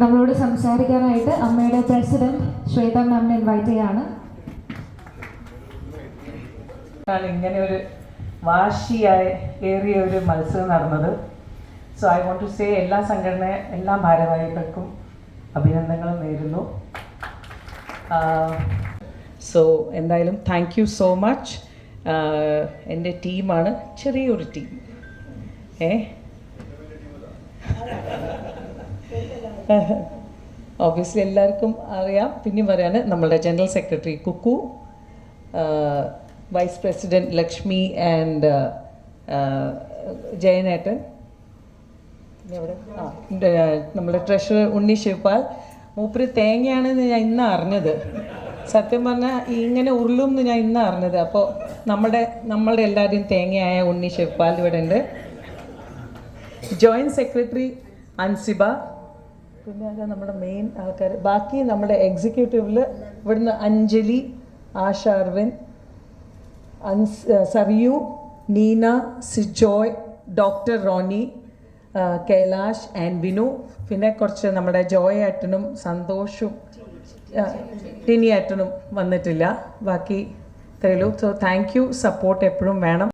നമ്മളോട് സംസാരിക്കാനായിട്ട് അമ്മയുടെ പ്രസിഡന്റ് ശ്വേത മാമിനെ ഇൻവൈറ്റ് ചെയ്യാണ്. ഇങ്ങനെ ഒരു വാശിയായ ഏറിയ ഒരു മത്സരം നടന്നത്. So I want to say എല്ലാ സംഘടന എല്ലാ ഭാരവാഹികൾക്കും അഭിനന്ദനങ്ങൾ നേരുന്നു. സോ എന്തായാലും താങ്ക് യു സോ മച്ച് എന്റെ ടീമാണ് ചെറിയൊരു ടീം. ഏ? ഓബിയസ്ലി എല്ലാവർക്കും അറിയാം. പിന്നെയും പറയാണ് നമ്മളുടെ general secretary Kukku vice president Lakshmi and ജയനേട്ടൻ നമ്മുടെ ട്രഷറർ ഉണ്ണി ശിവപാൽ. മൂപ്പര് തേങ്ങയാണെന്ന് ഞാൻ ഇന്ന് അറിഞ്ഞത്. സത്യം പറഞ്ഞാൽ ഇങ്ങനെ ഉരുളും എന്ന് ഞാൻ ഇന്ന് അറിഞ്ഞത്. അപ്പോൾ നമ്മുടെ നമ്മളുടെ എല്ലാവരുടെയും തേങ്ങയായ ഉണ്ണി ശിവപാൽ ഇവിടെ ഉണ്ട് ജോയിന്റ് സെക്രട്ടറി അൻസിബ. പിന്നെ അതാ നമ്മുടെ മെയിൻ ആൾക്കാർ ബാക്കി നമ്മുടെ എക്സിക്യൂട്ടീവിൽ ഇവിടുന്ന് Anjali Asha Arvin അൻസ് Neena Sijoy doctor Ronnie Kailash and Vinu. പിന്നെ കുറച്ച് നമ്മുടെ ജോയ് ആറ്റനും സന്തോഷും ടിനി ആറ്റനും വന്നിട്ടില്ല. ബാക്കി ഇത്രയുള്ളൂ സോ താങ്ക് യു സപ്പോർട്ട് എപ്പോഴും വേണം.